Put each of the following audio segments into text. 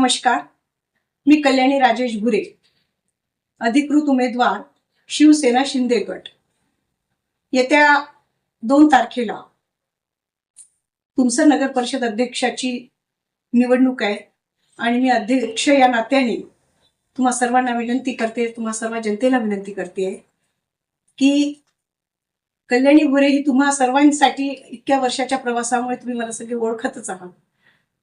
नमस्कार. मी कल्याणी राजेश भुरे अधिकृत उमेदवार शिवसेना शिंदे गट. येत्या दोन तारखेला तुमचं नगर परिषद अध्यक्षाची निवडणूक आहे आणि मी अध्यक्ष या नात्याने तुम्हा सर्वांना विनंती करते तुम्हा सर्व जनतेला विनंती करते की कल्याणी भुरे ही तुम्हा सर्वांसाठी इतक्या वर्षाच्या प्रवासामुळे तुम्ही मला सगळे ओळखतच आहात.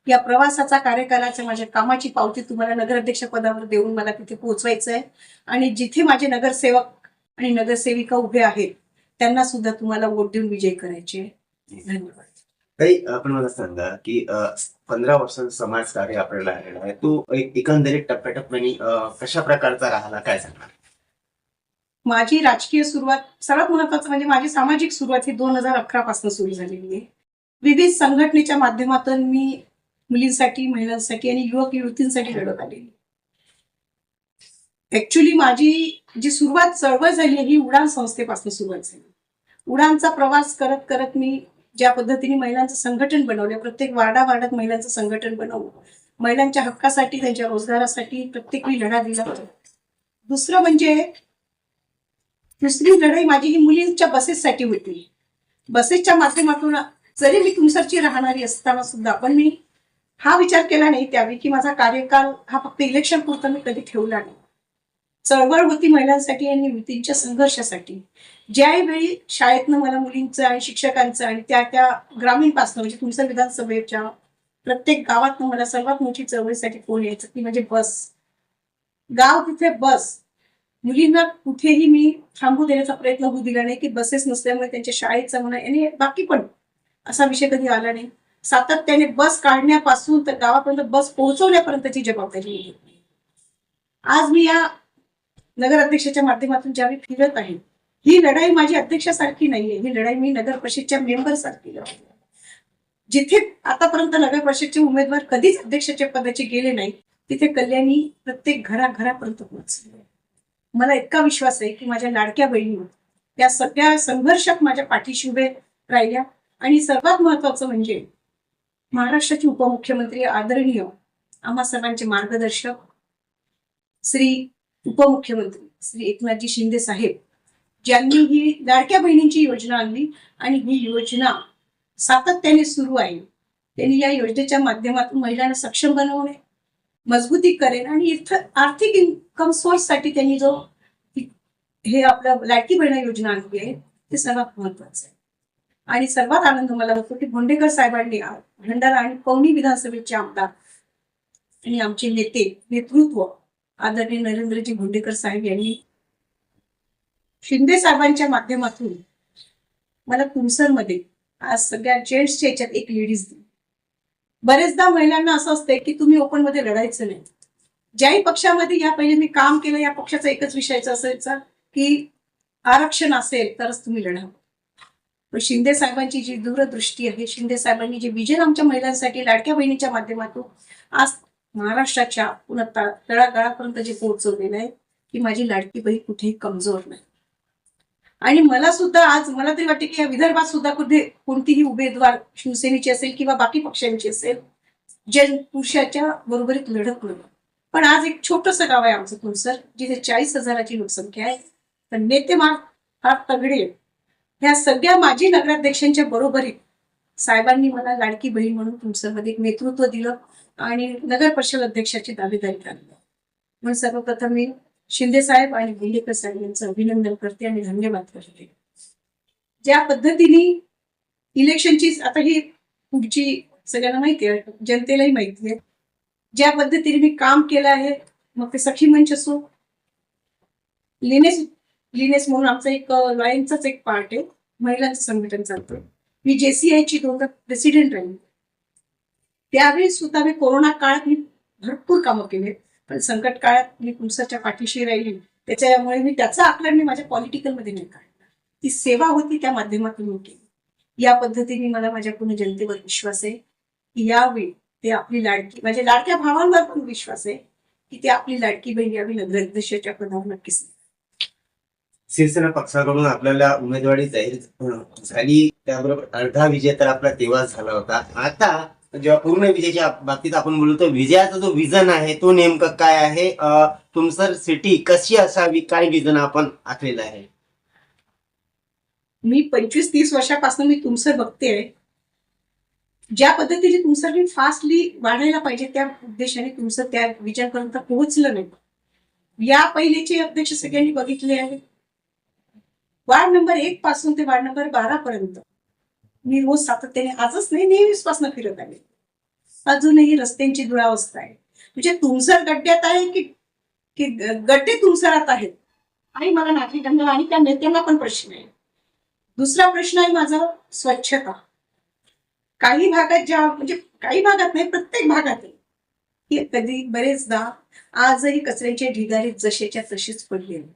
या प्रवासाचा कार्यकालाच्या माझ्या कामाची पावती तुम्हाला नगराध्यक्ष पदावर देऊन मला तिथे पोहोचवायचं आहे आणि जिथे माझे नगरसेवक आणि नगरसेविका उभे आहेत त्यांना सुद्धा तुम्हाला वोट देऊन विजयी करायचे. धन्यवाद. आपण मला सांगा की पंधरा वर्षांचा समाज कार्य आपल्याला आलेला आहे. तो एक- एकंदरीत टप्प्याटप्प्याने कशा प्रकारचा राहिला काय सांगणार माझी राजकीय सुरुवात सर्वात महत्वाचं म्हणजे माझी सामाजिक सुरुवात ही दोन हजार अकरा पासून सुरू झालेली आहे. विविध संघटनेच्या माध्यमातून मी मुलींसाठी महिलांसाठी आणि युवक युवतींसाठी लढत आलेली. ऍक्च्युली माझी जी सुरुवात चळवळ झाली ही उडान संस्थेपासून सुरुवात झाली. उडानचा प्रवास करत करत मी ज्या पद्धतीने महिलांचं संघटन बनवलं प्रत्येक वार्डा वार्डात महिलांचं संघटन बनवलं. महिलांच्या हक्कासाठी त्यांच्या रोजगारासाठी प्रत्येक वेळी लढा दिला दुसरं म्हणजे दुसरी लढाई माझी ही मुलींच्या बसेससाठी होती. बसेसच्या माध्यमातून जरी मी तुमसरची राहणारी असताना सुद्धा पण मी हा विचार केला नाही त्यावेळी की माझा कार्यकाल हा फक्त इलेक्शन पुरता मी कधी ठेवला नाही. चळवळ होती महिलांसाठी आणि युवतींच्या संघर्षासाठी. ज्यावेळी शाळेतनं मला मुलींचं आणि शिक्षकांचं आणि त्या त्या ग्रामीणपासनं म्हणजे तुमच्या विधानसभेच्या प्रत्येक गावातनं मला सर्वात मोठी चळवळीसाठी फोन यायचं ती म्हणजे बस. गाव तिथे बस. मुलींना कुठेही मी थांबू देण्याचा प्रयत्न होऊ दिला नाही की बसेस नसल्यामुळे त्यांच्या शाळेचा म्हणा आणि बाकी पण असा विषय कधी आला नाही. सातत्याने बस काढण्यापासून तर गावापर्यंत बस पोहोचवण्यापर्यंतची जबाबदारी घेतली. आज मी या नगराध्यक्षाच्या माध्यमातून ज्यावेळी फिरत आहे ही लढाई माझी अध्यक्षासारखी नाहीये. ही लढाई मी नगर परिषदच्या मेंबर सारखी जिथे आतापर्यंत नगर परिषदचे उमेदवार कधीच अध्यक्षाच्या पदाचे गेले नाही तिथे कल्याणी प्रत्येक घराघरापर्यंत पोहोचले. मला इतका विश्वास आहे की माझ्या लाडक्या बहिणी त्या सगळ्या संघर्षात माझ्या पाठीशी उभे राहिल्या. आणि सर्वात महत्वाचं म्हणजे महाराष्ट्राचे उपमुख्यमंत्री आदरणीय आम्हा सर्वांचे मार्गदर्शक श्री उपमुख्यमंत्री श्री एकनाथजी शिंदे साहेब ज्यांनी ही लाडक्या बहिणींची योजना आणली आणि ही योजना सातत्याने सुरू आहे. त्यांनी या योजनेच्या माध्यमातून महिलांना सक्षम बनवणे मजबूती करेन आणि इथं आर्थिक इन्कम सोर्ससाठी त्यांनी जो हे आपलं लाडकी बहिणा योजना आणली आहे ते सर्वात महत्वाचं आहे. आणि सर्वात आनंद मला होतो की भोंडेकर साहेबांनी भंडारा आणि पवनी विधानसभेचे आमदार आणि आमचे नेते नेतृत्व आदरणीय नरेंद्रजी भोंडेकर साहेब यांनी शिंदे साहेबांच्या माध्यमातून मला तुमसरमध्ये आज सगळ्या जेंट्सच्या याच्यात एक लेडीज दिली बरेचदा महिलांना असं असतंय की तुम्ही ओपनमध्ये लढायचं नाही. ज्याही पक्षामध्ये या पहिले मी काम केलं या पक्षाचा एकच विषयाचा असायचा की आरक्षण असेल तरच तुम्ही लढावं. शिंदे साहेबांची जी दूरदृष्टी आहे शिंदे साहेबांनी जे विजन आमच्या महिलांसाठी लाडक्या बहिणीच्या माध्यमातून आज महाराष्ट्राच्या पुन्हा तळागाळापर्यंत जे पोहोचवलेलं आहे की माझी लाडकी बहीण कुठेही कमजोर नाही. आणि मला सुद्धा आज मला तरी वाटते की या विदर्भात सुद्धा कुठे कोणतीही उमेदवार शिवसेनेची असेल किंवा बाकी पक्षांची असेल जन पुरुषाच्या बरोबरीत लढत नाही. पण आज एक छोटस गाव आहे आमचं तुमसर जिथे चाळीस हजाराची लोकसंख्या आहे. तर नेते मार फार तगडे ह्या सगळ्या माजी नगराध्यक्षांच्या बरोबरीत साहेबांनी मला लाडकी बहीण म्हणून तुमच्यामध्ये म्हणजे एक नेतृत्व दिलं आणि नगर परिषद अध्यक्षाची दावेदारी काढली म्हणून सर्वप्रथम मी शिंदे साहेब आणि बोंडेकर साहेब यांचं अभिनंदन करते आणि धन्यवाद करते. ज्या पद्धतीने इलेक्शनची आता ही पुढची सगळ्यांना माहिती आहे जनतेलाही माहिती आहे. ज्या पद्धतीने मी काम केलं आहे मग ते सखी मंच असो लेणे लिनेस म्हणून आमचा एक लायनचाच एक पार्ट आहे. महिलांचं संघटन चालतं. मी जेसीआयची दोनदा प्रेसिडेंट राहील. त्यावेळी सुद्धा मी कोरोना काळात मी भरपूर कामं केले. पण संकट काळात मी तुमच्याच्या पाठीशी राहिली. त्याच्यामुळे मी त्याचा आकलन मी माझ्या पॉलिटिकलमध्ये नाही काढला. ती सेवा होती त्या माध्यमातून मी केली. या पद्धतीने मला माझ्या पूर्ण जनतेवर विश्वास आहे की यावेळी ते आपली लाडकी माझ्या लाडक्या भावांवर पण विश्वास आहे की ते आपली लाडकी बहीण यावी नगराध्यक्षाच्या पदावर नक्कीच शिवसेना पक्षाकडून आपल्याला उमेदवारी जाहीर झाली. त्याबरोबर अर्धा विजय तर आपला तेव्हाच झाला होता. आता जेव्हा पूर्ण विजयाच्या बाबतीत आपण बोलतो विजयाचा जो विजन आहे तो नेमकं काय आहे? तुमचं तुमसर सिटी कशी असावी? काय विजन आपण आखलेलं आहे? मी पंचवीस तीस वर्षापासून मी तुमसर बघते ज्या पद्धतीने तुमसर फास्टली वाढायला पाहिजे त्या उद्देशाने तुमचं त्या विजयापर्यंत पोहोचलं नाही. या पहिलेचे अध्यक्ष सगळ्यांनी बघितले आहे. वार्ड नंबर एक पासून ते वार्ड नंबर बारा पर्यंत. मी रोज सातत्याने आजच नाही नेहमीच पासून फिरत आले अजूनही रस्त्यांची दुरावस्था आहे. म्हणजे तुमसर गड्ड्यात आहे की की गड्डे तुमसरात आहेत? आणि मला नागरिकांना आणि त्या नेत्यांना पण प्रश्न आहे. दुसरा प्रश्न आहे माझा स्वच्छता. काही भागात ज्या म्हणजे काही भागात नाही प्रत्येक भागात आहे. कधी बरेचदा आजही कचऱ्याचे ढिगारे जसेच्या तशीच पडलेले.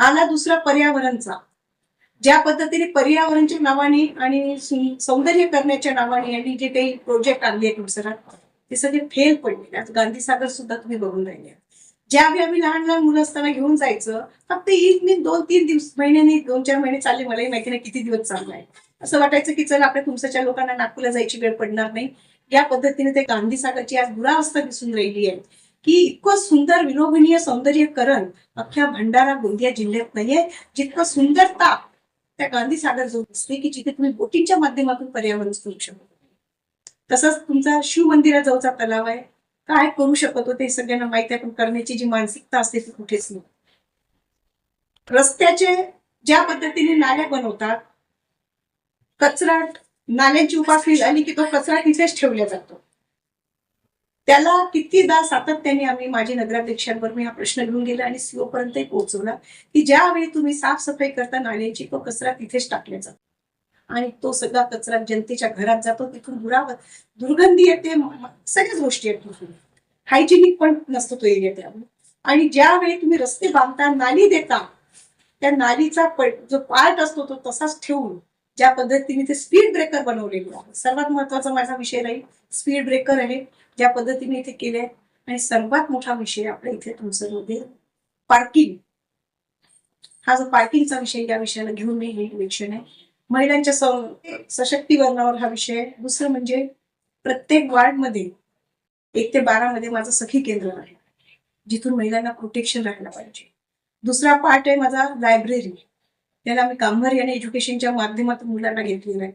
आला दुसरा पर्यावरणचा. ज्या पद्धतीने पर्यावरणच्या नावाने आणि सौंदर्य करण्याच्या नावाने आणि जे काही प्रोजेक्ट आणले आहेत ते सगळे फेल पडले आज गांधी सागर सुद्धा तुम्ही बघून राहिले. ज्या वेळी आम्ही लहान लहान मुलं असताना घेऊन जायचं फक्त एक मी दोन तीन दिवस महिन्याने दोन चार महिने चालले मलाही माहिती नाही किती दिवस चाललाय असं वाटायचं की चल आपल्या तुमच्याच्या लोकांना नागपूरला जायची वेळ पडणार नाही. या पद्धतीने ते गांधी सागरची आज दुरावस्था दिसून राहिली आहे. की इतकं सुंदर विलोभनीय सौंदर्यकरण अख्ख्या भंडारा गोंदिया जिल्ह्यात नाहीये. जितकं सुंदरता त्या गांधी सागर जो दिसते की जिथे तुम्ही बोटींच्या माध्यमातून पर्यावरण करू शकतो तसंच तुमचा शिव मंदिराजवळचा तलाव आहे. काय करू शकत होते हे सगळ्यांना माहिती आहे पण करण्याची जी मानसिकता असते ती कुठेच नाही. रस्त्याचे ज्या पद्धतीने नाल्या बनवतात कचरा नाल्यांची उपास आली की तो कचरा तिथेच ठेवला जातो. त्याला कितीदा सातत्याने आम्ही माझे नगराध्यक्षांवर मी हा प्रश्न घेऊन गेला आणि सीओ पर्यंतही पोहोचवला की ज्यावेळी तुम्ही साफसफाई करता नाण्याची तो कचरा तिथेच टाकला जातो. आणि तो सगळा कचरा जनतेच्या घरात जातो तिथून दुरावर दुर्गंधी येते सगळ्याच गोष्टी आहेत तिथून. हायजेनिक पण नसतो तो एरिया त्यामुळे. आणि ज्यावेळी तुम्ही रस्ते बांधता नाली देता त्या नालीचा जो पार्ट असतो तो तसाच ठेवून ज्या पद्धतीने ते स्पीड ब्रेकर बनवलेले आहे सर्वात महत्त्वाचा माझा विषय राहील स्पीड ब्रेकर आहे. त्या पद्धतीने इथे केले आणि सर्वात मोठा विषय आपल्या इथे तुमचं म्हणजे पार्किंग हा जो पार्किंगचा विषय या विषयाला घेऊन मी हे इलेक्शन आहे. महिलांच्या सशक्तीकरणावर हा विषय. दुसरं म्हणजे प्रत्येक वार्डमध्ये एक ते बारा मध्ये माझं सखी केंद्र आहे. जिथून महिलांना प्रोटेक्शन राहायला पाहिजे. दुसरा पार्ट आहे माझा लायब्ररी त्याला मी कामगार आणि एज्युकेशनच्या माध्यमातून मुलांना घेतलेलं आहे.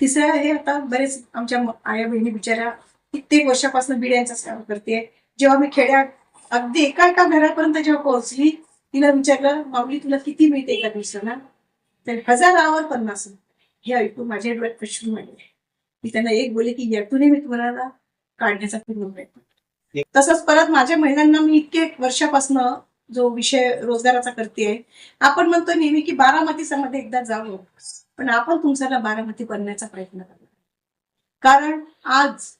तिसरं हे आता बरेच आमच्या आया बहिणी बिचाऱ्या कित्येक वर्षापासून बिड्यांचं काम करते जेव्हा मी खेड्यात अगदी एका एका घरापर्यंत जेव्हा पोहोचली तिला विचारलं माऊली तुला किती मिळते एका दिवसाला? तर हजारावर पन्नास. हे ऐकून माझ्या डोळ्यात प्रश्न मांडले मी त्यांना एक बोलले की यातूनही मी तुम्हाला काढण्याचा पूर्ण प्रयत्न करते. तसंच परत माझ्या महिलांना मी इतके वर्षापासून जो विषय रोजगाराचा करते आपण म्हणतो नेहमी की बारामतीमध्ये एकदा जावं पण आपण तुमच्याला बारामती बनण्याचा प्रयत्न करणार कारण आज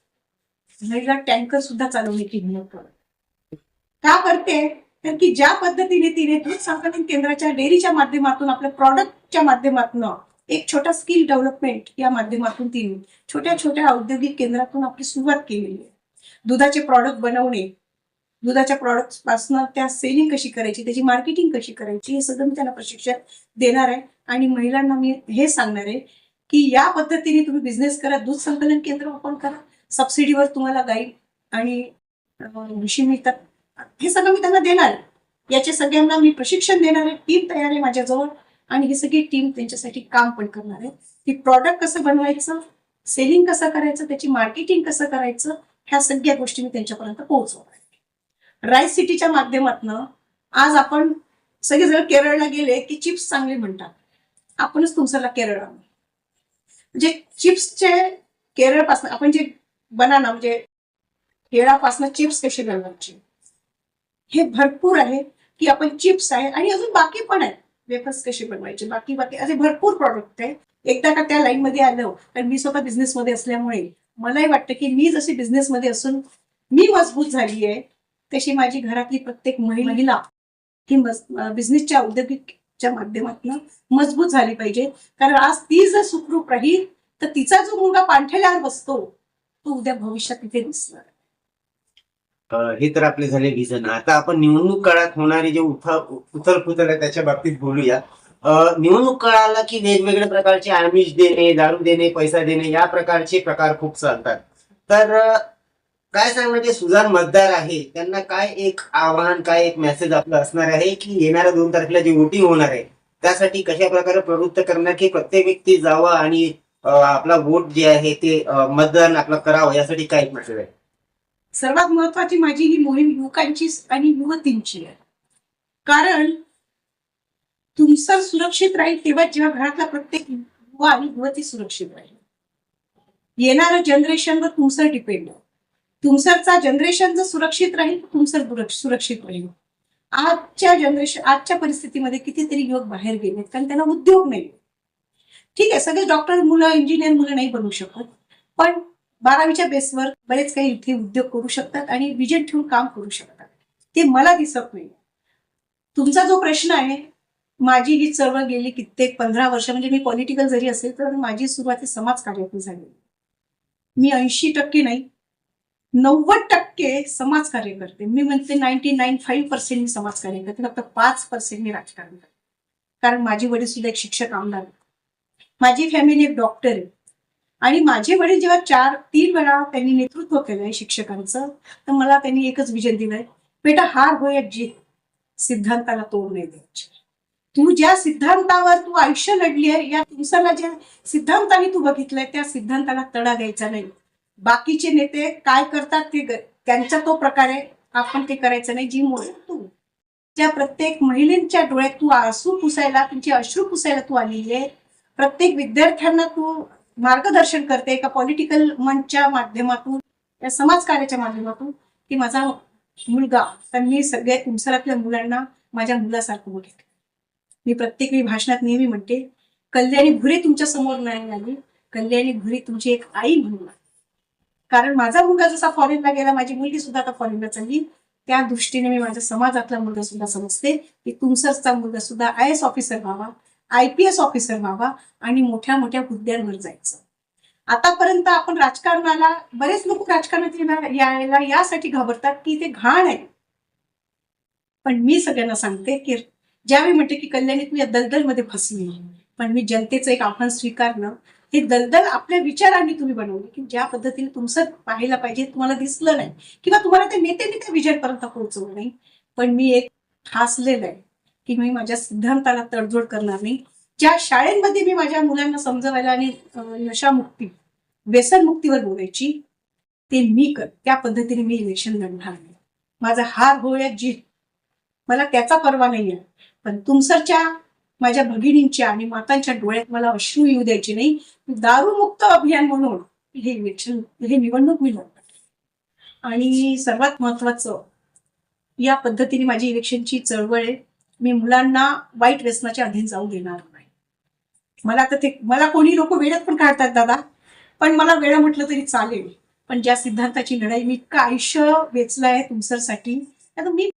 महिला टँकर सुद्धा चालवणे हिंमत का करते? तर की ज्या पद्धतीने तिने दूध संकलन केंद्राच्या डेअरीच्या माध्यमातून आपल्या प्रॉडक्टच्या माध्यमातून एक छोटा स्किल डेव्हलपमेंट या माध्यमातून तिने छोट्या छोट्या औद्योगिक केंद्रातून आपली सुरुवात केलेली आहे. दुधाचे प्रॉडक्ट बनवणे दुधाच्या प्रॉडक्टपासून त्या सेलिंग कशी करायची त्याची मार्केटिंग कशी करायची हे सगळं मी त्यांना प्रशिक्षण देणार आहे. आणि महिलांना मी हे सांगणार आहे की या पद्धतीने तुम्ही बिझनेस करा दूध संकलन केंद्र ओपन करा सबसिडीवर तुम्हाला गाईड आणि विषय मिळतात. हे सगळं मी त्यांना देणार आहे. याचे सगळ्यांना मी प्रशिक्षण देणार आहे. टीम तयार आहे माझ्याजवळ आणि ही सगळी टीम त्यांच्यासाठी काम पण करणार आहे. की प्रॉडक्ट कसं बनवायचं सेलिंग कसं करायचं त्याची मार्केटिंग कसं करायचं ह्या सगळ्या गोष्टी मी त्यांच्यापर्यंत पोहोचवणार आहे. राईस सिटीच्या माध्यमातून आज आपण सगळेजण केरळला गेले की चिप्स चांगले म्हणतात आपणच तुमच्याला केरळ आणू. म्हणजे चिप्सचे केरळपासून आपण जे बनाना म्हणजे केळापासून चिप्स कशी बनवायची? हे भरपूर आहे की आपण चिप्स आहे आणि अजून बाकी पण आहे वेफर्स कशी बनवायचे? बाकी बाकी असे भरपूर प्रॉडक्ट आहे. एकदा का त्या लाईन मध्ये आलो कारण मी स्वतः बिझनेस मध्ये असल्यामुळे मलाही वाटतं की मी जशी बिझनेस मध्ये असून मी मजबूत झाली आहे तशी माझी घरातली प्रत्येक महिला ही बिझनेसच्या औद्योगिकच्या माध्यमातून मजबूत झाली पाहिजे. कारण आज ती जर सुखरूप राहील तर तिचा जो मुलगा पांठेल्यावर बसतो तो उद्या भविष्यात तिथे दिसणार अं, हे तर आपले झाले विजन. आता आपण निवडणूक काळात होणारे जे उथा उथल पुथल आहे त्याच्या बाबतीत बोलूया. अं, निवडणूक काळाला की वेगवेगळ्या प्रकारचे आमिष देणे दारू देणे पैसा देणे या प्रकारचे प्रकार खूप चालतात. तर अं, काय सांगणार जे सुजाण मतदार आहे त्यांना काय एक आव्हान काय एक मेसेज आपलं असणार आहे की येणाऱ्या दोन तारखेला जी वोटिंग होणार आहे त्यासाठी कशा प्रकारे प्रवृत्त करणार की प्रत्येक व्यक्ती जावा आणि आपला वोट जे आहे ते मतदान आपलं करावं यासाठी काय म्हटलं आहे? सर्वात महत्वाची माझी ही मोहीम युवकांची आणि युवतींची आहे. कारण तुमचं सुरक्षित राहील तेव्हा जेव्हा घरातला प्रत्येक युवा आणि युवती सुरक्षित राहील. येणारं जनरेशनवर तुमचं डिपेंड आहे. जनरेशन जर सुरक्षित राहील तुमसर तुमचं सुरक्षित राहील. आजच्या जनरेशन आजच्या परिस्थितीमध्ये कितीतरी युवक बाहेर गेलेत कारण त्यांना उद्योग नाही. ठीक आहे सगळे डॉक्टर मुलं इंजिनियर मुलं नाही बनू शकत. पण बारावीच्या बेसवर बरेच काही इथे उद्योग करू शकतात आणि विजन ठेवून काम करू शकतात. ते मला दिसत नाही. तुमचा जो प्रश्न आहे माझी ही चळवळ गेली कित्येक पंधरा वर्ष म्हणजे मी पॉलिटिकल जरी असेल तर माझी सुरुवात समाज कार्यातून झाली. मी ऐंशी टक्के नाही नव्वद टक्के समाजकार्य करते मी म्हणते नाईन्टी नाईन फाईव्ह पर्सेंट मी समाजकार्य करते फक्त पाच पर्सेंट मी राजकारण करते. कारण माझे वडील सुद्धा एक शिक्षक आमदार आहेत. माझी फॅमिली एक डॉक्टर आहे. आणि माझे वडील जेव्हा चार तीन वेळा त्यांनी नेतृत्व केलंय शिक्षकांचं तर मला त्यांनी एकच विजन दिलंय. बेटा हार होय जीत सिद्धांताला तोड नाही द्यायची. तू ज्या सिद्धांतावर तू आयुष्य लढली आहे या दिवसाला ज्या सिद्धांताने तू बघितलंय त्या सिद्धांताला तडा द्यायचा नाही. बाकीचे नेते काय करतात ते त्यांचा तो प्रकार आहे. आपण ते करायचं नाही. जी मुळे तू. त्या प्रत्येक महिलेच्या डोळ्यात तू आसू पुसायला तुमचे अश्रू पुसायला तू आलेली आहे. प्रत्येक विद्यार्थ्यांना तू मार्गदर्शन करते एका पॉलिटिकल मंचच्या माध्यमातून या समाजकार्याच्या माध्यमातून की माझा मुलगा तर मी सगळ्या तुमसरातल्या मुलांना माझ्या मुलासारखं बघितलं मी प्रत्येक वेळी भाषणात नेहमी म्हणते कल्याणी भुरे तुमच्यासमोर नाही आली कल्याणी भुरे तुमची एक आई म्हणून कारण माझा मुलगा जसा फॉरेनला गेला माझी मुलगी सुद्धा आता फॉरेनला चालली त्या दृष्टीने मी माझ्या समाजातला मुलगा सुद्धा समजते की तुमसरचा मुलगा सुद्धा आय एस ऑफिसर व्हावा आय पी एस ऑफिसर व्हावा आणि मोठ्या मोठ्या हुद्द्यांवर जायचं. आतापर्यंत आपण राजकारणाला बरेच लोक राजकारणात येणार यायला यासाठी घाबरतात की ते घाण आहे. पण मी सगळ्यांना सांगते की ज्यावेळी म्हणते की कल्याणी तू या दलदलमध्ये फसली पण मी जनतेचं एक आव्हान स्वीकारणं हे दलदल आपल्या विचारांनी तुम्ही बनवले की ज्या पद्धतीने तुमचं पाहायला पाहिजे तुम्हाला दिसलं नाही. किंवा तुम्हाला ते नेत्यांनी त्या विजयपर्यंत पोहोचवलं नाही. पण मी एक ठासलेलं आहे. की मी माझ्या सिद्धांताला तडजोड करणार नाही. ज्या शाळेमध्ये मी माझ्या मुलांना समजवायला आणि अं, नशामुक्ती व्यसनमुक्तीवर बोलायची ते मी कर त्या पद्धतीने मी इलेक्शन लढणार नाही. माझा हार होया जीत. मला त्याचा परवा नाही आहे. पण तुमसरच्या माझ्या भगिनींच्या आणि मातांच्या डोळ्यात मला अश्रू येऊ द्यायचे नाही. दारूमुक्त अभियान म्हणून हे इलेक्शन हे निवडणूक मी लढणार आणि सर्वात महत्वाचं या पद्धतीने माझी इलेक्शनची चळवळ आहे. मी मुलांना वाईट व्यसनाच्या अधीन जाऊ देणार नाही. मला तर ते मला कोणी लोक वेळात पण काढतात दादा. पण मला वेळ म्हटलं तरी चालेल. पण ज्या सिद्धांताची लढाई मी इतकं आयुष्य वेचलं आहे तुमसरसाठी आता मी